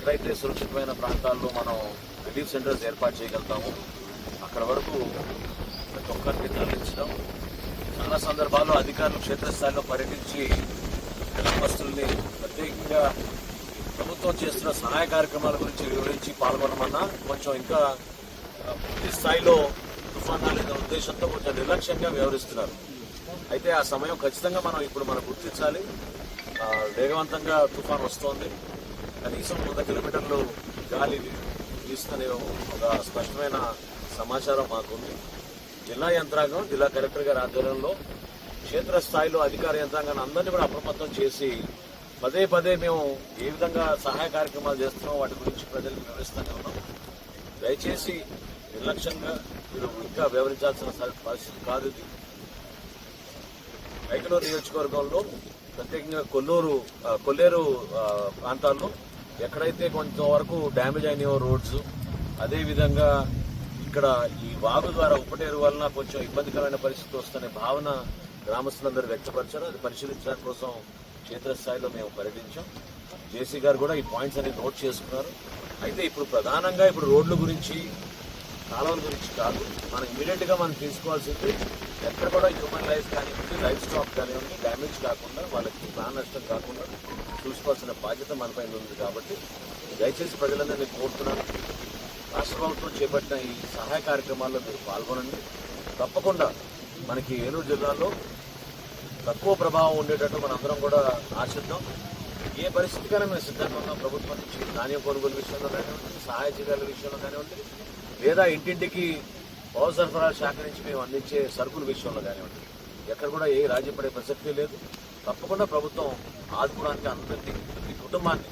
ఎక్కడైతే సురక్షితమైన ప్రాంతాల్లో మనం రిలీఫ్ సెంటర్స్ ఏర్పాటు చేయగలుగుతామో అక్కడ వరకు ప్రతి ఒక్కరికి తరలించడం చాలా సందర్భాల్లో అధికారులు క్షేత్రస్థాయిలో పర్యటించి గ్రామస్తుల్ని ప్రత్యేకంగా ప్రభుత్వం చేస్తున్న సహాయ కార్యక్రమాల గురించి వివరించి పాల్గొనమన్నా కొంచెం ఇంకా పూర్తి స్థాయిలో తుఫాన్ ఉద్దేశంతో కొంచెం నిర్లక్ష్యంగా వ్యవహరిస్తున్నారు. అయితే ఆ సమయం ఖచ్చితంగా మనం ఇప్పుడు మనం గుర్తించాలి. వేగవంతంగా తుఫాన్ వస్తోంది. కనీసం వంద కిలోమీటర్లు గాలి వీస్తుందనే ఒక స్పష్టమైన సమాచారం మాకుంది. జిల్లా యంత్రాంగం జిల్లా కలెక్టర్ గారి ఆధ్వర్యంలో క్షేత్రస్థాయిలో అధికార యంత్రాంగాన్ని అందరినీ కూడా అప్రమత్తం చేసి పదే పదే మేము ఏ విధంగా సహాయ కార్యక్రమాలు చేస్తున్నాం వాటి గురించి ప్రజలకు వివరిస్తూనే ఉన్నాం. దయచేసి నిర్లక్ష్యంగా మీరు ఇంకా వ్యవహరించాల్సిన పరిస్థితి కాదు ఇది. ఐకనూరు నియోజకవర్గంలో ప్రత్యేకంగా కొల్లూరు కొల్లేరు ప్రాంతాల్లో ఎక్కడైతే కొంతవరకు డ్యామేజ్ అయినాయో రోడ్స్ అదేవిధంగా ఇక్కడ ఈ వాగు ద్వారా ఉపటేరు వలన కొంచెం ఇబ్బందికరమైన పరిస్థితి వస్తున్న భావన గ్రామస్తులందరూ వ్యక్తపరిచారు. అది పరిశీలించడం కోసం క్షేత్రస్థాయిలో మేము పర్యటించాం. జేసీ గారు కూడా ఈ పాయింట్స్ అన్ని నోట్ చేసుకున్నారు. అయితే ఇప్పుడు ప్రధానంగా ఇప్పుడు రోడ్ల గురించి కాలువల గురించి కాదు. మనం ఇమీడియట్గా మనం తీసుకోవాల్సింది ఎక్కడ కూడా హ్యూమన్ లైఫ్ కానివ్వండి లైఫ్ స్టాక్ కానివ్వండి డ్యామేజ్ కాకుండా వాళ్ళకి ప్రాణ నష్టం కాకుండా చూసుకోవాల్సిన బాధ్యత మనపై ఉంది కాబట్టి దయచేసి ప్రజలందరినీ కోరుతున్నాను. రాష్ట్ర ప్రభుత్వం చేపట్టిన ఈ సహాయ కార్యక్రమాల్లో మీరు పాల్గొనండి. తప్పకుండా మనకి ఏలూరు జిల్లాలో తక్కువ ప్రభావం ఉండేటట్టు మనందరం కూడా ఆశిద్దాం. ఏ పరిస్థితికైనా మేము సిద్ధంగా ఉన్నాం. ప్రభుత్వం నుంచి ధాన్యం కొనుగోలు విషయంలో కానివ్వండి సహాయ చర్యల విషయంలో కానివ్వండి లేదా ఇంటింటికి పౌర సరఫరా శాఖ నుంచి మేము అందించే సరుకుల విషయంలో కానివ్వండి. ఎక్కడ కూడా ఏ రాజీ పడే ప్రసక్తి లేదు. తప్పకుండా ప్రభుత్వం ఆదుకోవడానికి అందరినీ ప్రతి కుటుంబాన్ని